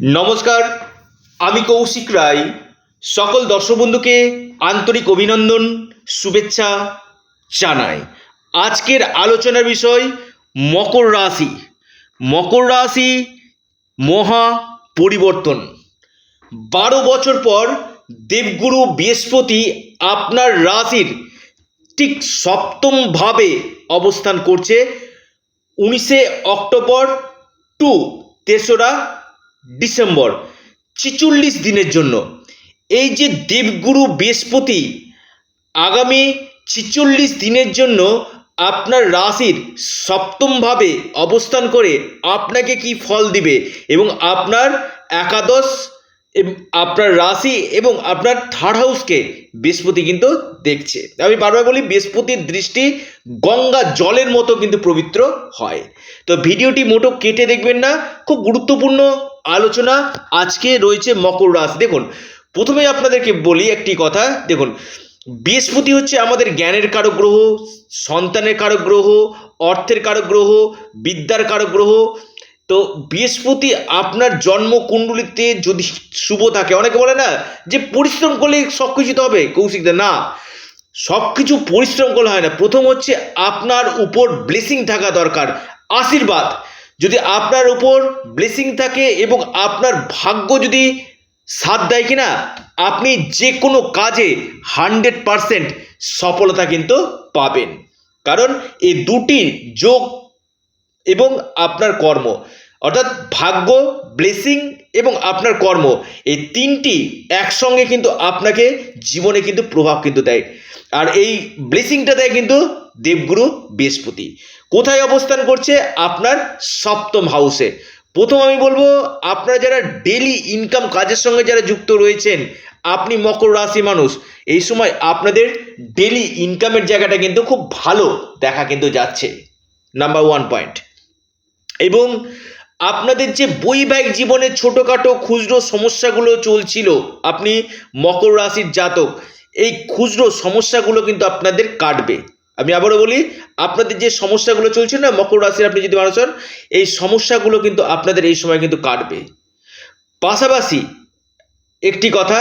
নমস্কার, আমি কৌশিক রায়। সকল দর্শক বন্ধুকে আন্তরিক অভিনন্দন, শুভেচ্ছা জানাই। আজকের আলোচনার বিষয় মকর রাশি। মকর রাশি মহা পরিবর্তন। বারো বছর পর দেবগুরু বৃহস্পতি আপনার রাশির ঠিক সপ্তমভাবে অবস্থান করছে। উনিশে অক্টোবর টু তেসরা ডিসেম্বর, ছিচল্লিশ দিনের জন্য। এই যে দেবগুরু বৃহস্পতি, আগামী ছিচল্লিশ দিনের জন্য আপনার রাশির সপ্তমভাবে অবস্থান করে আপনাকে কি ফল দিবে এবং আপনার একাদশ আপনার রাশি এবং আপনার থার্ড হাউসকে বৃহস্পতি কিন্তু দেখছে। আমি বারবার বলি, বৃহস্পতির দৃষ্টি গঙ্গা জলের মতো কিন্তু পবিত্র হয়। তো ভিডিওটি মোটো কেটে দেখবেন না, খুব গুরুত্বপূর্ণ আলোচনা আজকে রয়েছে মকর রাশি। দেখুন, প্রথমে আপনাদেরকে বলি একটি কথা। দেখুন, বৃহস্পতি হচ্ছে আমাদের জ্ঞানের কারক গ্রহ, সন্তানের কারক গ্রহ, অর্থের কারক গ্রহ, বিদ্যার কারক গ্রহ। তো বৃহস্পতি আপনার জন্মকুণ্ডলিতে যদি শুভ থাকে, অনেকে বলে না যে পরিশ্রম করলে সব কিছুতে হবে কৌশিকদা না। সব কিছু পরিশ্রম করলে হয় না। প্রথম হচ্ছে আপনার উপর ব্লেসিং থাকা দরকার, আশীর্বাদ। যদি আপনার উপর ব্লেসিং থাকে এবং আপনার ভাগ্য যদি সাথ দেয় কিনা, আপনি যে কোনো কাজে হান্ড্রেড পারসেন্ট সফলতা কিন্তু পাবেন। কারণ এই দুটি যোগ এবং আপনার কর্ম, অর্থাৎ ভাগ্য ব্লেসিং এবং আপনার কর্ম, এই তিনটি একসঙ্গে কিন্তু আপনাকে জীবনে কিন্তু প্রভাব কিন্তু দেয়। আর এই ব্লেসিংটা দেয় কিন্তু দেবগুরু বৃহস্পতি। কোথায় অবস্থান করছে? আপনার সপ্তম হাউসে প্রথম আমি বলব, আপনারা যারা ডেলি ইনকাম কাজের সঙ্গে যারা যুক্ত রয়েছেন, আপনি মকর রাশি মানুষ, এই সময় আপনাদের ডেলি ইনকামের জায়গাটা কিন্তু খুব ভালো দেখা কিন্তু যাচ্ছে। নাম্বার ওয়ান পয়েন্ট এবং আপনাদের যে বৈবাহিক জীবনে ছোটোখাটো খুচরো সমস্যাগুলো চলছিল, আপনি মকর রাশির জাতক, এই খুচরো সমস্যাগুলো কিন্তু আপনাদের কাটবে। আমি আবারও বলি, আপনাদের যে সমস্যাগুলো চলছে না, মকর রাশির আপনি যদি মানুষ হন, এই সমস্যাগুলো কিন্তু আপনাদের এই সময় কিন্তু কাটবে। পাশাপাশি একটি কথা,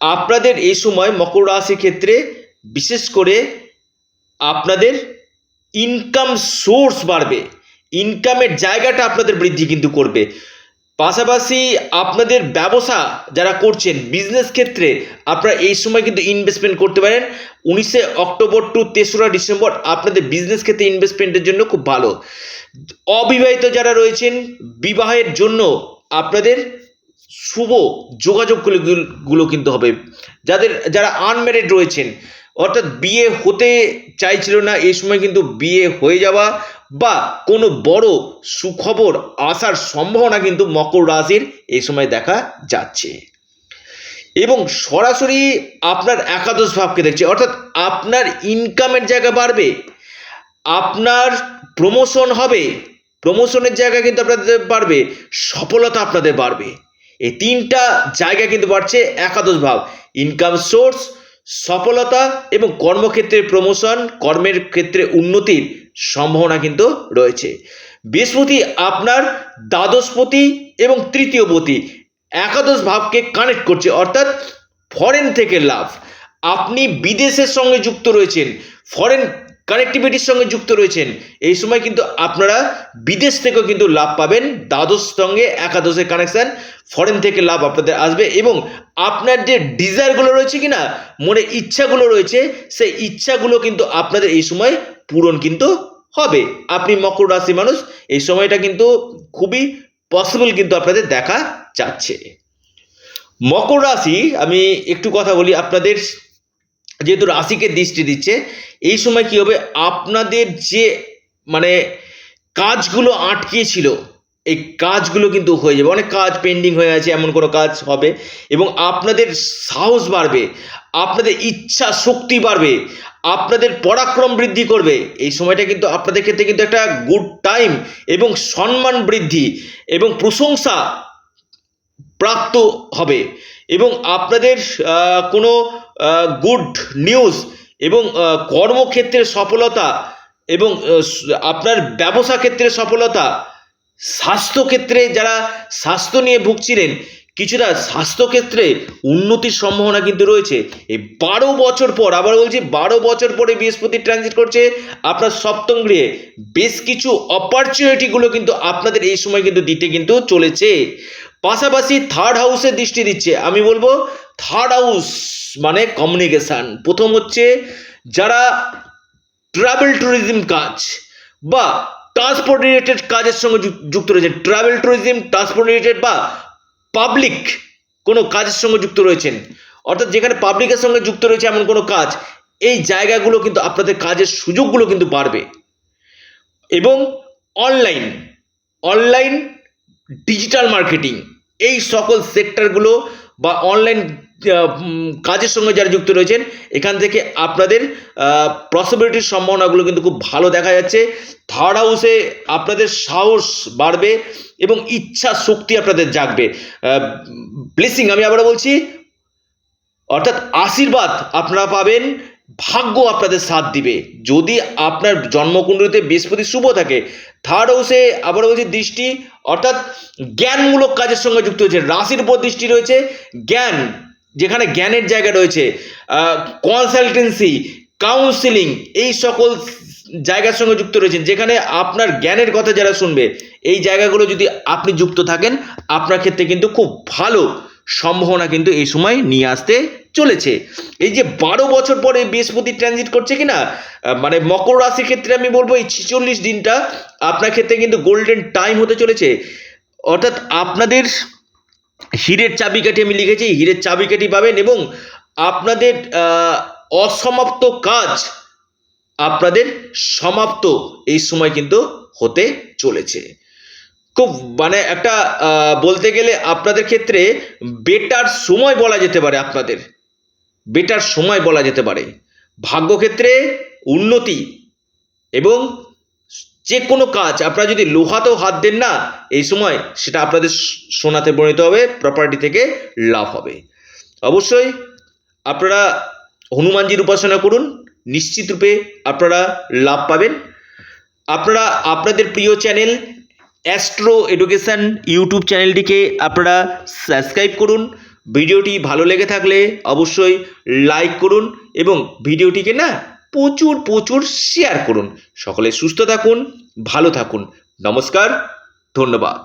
আপনাদের এই সময় মকর রাশির ক্ষেত্রে বিশেষ করে আপনাদের ইনকাম সোর্স বাড়বে। ইনকামের জায়গাটা আপনাদের বৃদ্ধি কিন্তু করবে। পাশাপাশি আপনাদের ব্যবসা যারা করছেন বিজনেস ক্ষেত্রে আপনারা এই সময় কিন্তু ইনভেস্টমেন্ট করতে পারেন। উনিশে অক্টোবর টু তেসরা ডিসেম্বর আপনাদের বিজনেস ক্ষেত্রে ইনভেস্টমেন্টের জন্য খুব ভালো। অবিবাহিত যারা রয়েছেন, বিবাহের জন্য আপনাদের শুভ যোগাযোগগুলো গুলো কিন্তু হবে। যাদের, যারা আনম্যারিড রয়েছেন অর্থাৎ বিয়ে হতে চাইছিল না এই সময় কিন্তু বিয়ে হয়ে যাওয়া বা কোনো বড় সুখবর আসার সম্ভাবনা কিন্তু মকর রাশির এই সময় দেখা যাচ্ছে। এবং সরাসরি আপনার একাদশ ভাবকে দেখছে, অর্থাৎ আপনার ইনকামের জায়গা বাড়বে, আপনার প্রমোশন হবে প্রমোশনের জায়গা কিন্তু আপনাদের বাড়বে, সফলতা আপনাদের বাড়বে। এই তিনটা জায়গা কিন্তু বাড়ছে একাদশ ভাব ইনকাম সোর্স সফলতা এবং কর্মক্ষেত্রে প্রমোশন কর্মের ক্ষেত্রে উন্নতির সম্ভাবনা কিন্তু রয়েছে। বৃহস্পতি আপনার দ্বাদশপতি এবং তৃতীয়পতি একাদশ ভাবকে কানেক্ট করছে, অর্থাৎ ফরেন থেকে লাভ। আপনি বিদেশের সঙ্গে যুক্ত রয়েছেন ফরেন কানেক্টিভিটির সঙ্গে যুক্ত রয়েছেন। এই সময় কিন্তু আপনারা বিদেশ থেকেও কিন্তু লাভ পাবেন। দ্বাদশ সঙ্গে একাদশের কানেকশান ফরেন থেকে লাভ আপনাদের আসবে এবং আপনার যে ডিজায়ারগুলো রয়েছে কি না মনে ইচ্ছাগুলো রয়েছে, সেই ইচ্ছাগুলো কিন্তু আপনাদের এই সময় পূরণ কিন্তু হবে। আপনি মকর রাশি মানুষ, এই সময়টা কিন্তু খুবই পসিবল কিন্তু আপনাদের দেখা যাচ্ছে। মকর রাশি, আমি একটু কথা বলি আপনাদের যেহেতু রাশিকে দৃষ্টি দিচ্ছে, এই সময় কি হবে? আপনাদের যে মানে কাজগুলো আটকে ছিল এই কাজগুলো কিন্তু হয়ে যাবে। অনেক কাজ পেন্ডিং হয়ে আছে, এমন কোনো কাজ হবে। এবং আপনাদের সাহস বাড়বে, আপনাদের ইচ্ছা শক্তি বাড়বে, আপনাদের পরাক্রম বৃদ্ধি করবে। এই সময়টা কিন্তু আপনাদের ক্ষেত্রে কিন্তু একটা গুড টাইম এবং সম্মান বৃদ্ধি এবং প্রশংসা প্রাপ্ত হবে। এবং আপনাদের কোনো গুড নিউজ এবং আহ, কর্মক্ষেত্রে সফলতা এবং আপনার ব্যবসা ক্ষেত্রে সফলতা স্বাস্থ্যক্ষেত্রে যারা স্বাস্থ্য নিয়ে ভুগছিলেন কিছুটা স্বাস্থ্যক্ষেত্রে উন্নতির সম্ভাবনা কিন্তু রয়েছে। এই বারো বছর পর আবার বলছি বারো বছর পরে বৃহস্পতি ট্রানজিট করছে আপনার সপ্তম গৃহে। বেশ কিছু অপরচুনিটিগুলো কিন্তু আপনাদের এই সময় কিন্তু দিতে কিন্তু চলেছে। পাশাপাশি থার্ড হাউসে দৃষ্টি দিচ্ছে। আমি বলব থার্ড হাউস মানে কমিউনিকেশান প্রথম হচ্ছে যারা ট্রাভেল ট্যুরিজম কাজ বা ট্রান্সপোর্ট রিলেটেড কাজের সঙ্গে যুক- যুক্ত রয়েছেন ট্রাভেল ট্যুরিজম ট্রান্সপোর্ট রিলেটেড বা পাবলিক কোনো কাজের সঙ্গে যুক্ত রয়েছেন, অর্থাৎ যেখানে পাবলিকের সঙ্গে যুক্ত রয়েছে এমন কোনো কাজ, এই জায়গাগুলো কিন্তু আপনাদের কাজের সুযোগগুলো কিন্তু বাড়বে। এবং অনলাইন অনলাইন ডিজিটাল মার্কেটিং এই সকল সেক্টরগুলো বা অনলাইন কাজের সঙ্গে যারা যুক্ত রয়েছেন, এখান থেকে আপনাদের পসিবিলিটির সম্ভাবনাগুলো কিন্তু খুব ভালো দেখা যাচ্ছে। থার্ড হাউসে আপনাদের সাহস বাড়বে এবং ইচ্ছা শক্তি আপনাদের জাগবে। ব্লেসিং আমি আবার বলছি, অর্থাৎ আশীর্বাদ আপনারা পাবেন। ভাগ্য আপনাদের সাথ দিবে। যদি আপনার জন্মকুণ্ডলিতে বৃহস্পতি শুভ থাকে থার্ড হাউসে আবার বলছি দৃষ্টি, অর্থাৎ জ্ঞানমূলক কাজের সঙ্গে যুক্ত হয়েছে, রাশির উপর দৃষ্টি রয়েছে, জ্ঞান, যেখানে জ্ঞানের জায়গা রয়েছে কনসালটেন্সি কাউন্সিলিং এই সকল জায়গার সঙ্গে যুক্ত রয়েছেন, যেখানে আপনার জ্ঞানের কথা যারা শুনবে, এই জায়গাগুলো যদি আপনি যুক্ত থাকেন, আপনার ক্ষেত্রে কিন্তু খুব ভালো সম্ভাবনা কিন্তু এই সময় নিয়ে আসতে চলেছে। এই যে বারো বছর পরে বৃহস্পতি ট্রানজিট করছে কিনা মানে মকর রাশির ক্ষেত্রে আমি বলব এই ছিচল্লিশ দিনটা আপনার ক্ষেত্রে কিন্তু গোল্ডেন টাইম হতে চলেছে। অর্থাৎ আপনাদের হীরের চাবিকাঠি আমি লিখেছি, হীরের চাবিকাঠি পাবেন এবং আপনাদের অসমাপ্ত কাজ আপনাদের সমাপ্ত এই সময় কিন্তু হতে চলেছে। খুব মানে একটা বলতে গেলে আপনাদের ক্ষেত্রে বেটার সময় বলা যেতে পারে আপনাদের। বেটার সময় বলা যেতে পারে। ভাগ্যক্ষেত্রে উন্নতি এবং যে কোনো কাজ, আপনারা যদি লোহাতেও হাত দেন না, এই সময় সেটা আপনাদের সোনাতে পরিণত হবে প্রপার্টি থেকে লাভ হবে। অবশ্যই আপনারা হনুমানজির উপাসনা করুন, নিশ্চিত রূপে আপনারা লাভ পাবেন। আপনারা, আপনাদের প্রিয় চ্যানেল অ্যাস্ট্রো এডুকেশন ইউটিউব চ্যানেলটিকে আপনারা সাবস্ক্রাইব করুন। ভিডিওটি ভালো লেগে থাকলে অবশ্যই লাইক করুন এবং ভিডিওটিকে না প্রচুর প্রচুর শেয়ার করুন। সকলে সুস্থ থাকুন, ভালো থাকুন। নমস্কার, ধন্যবাদ।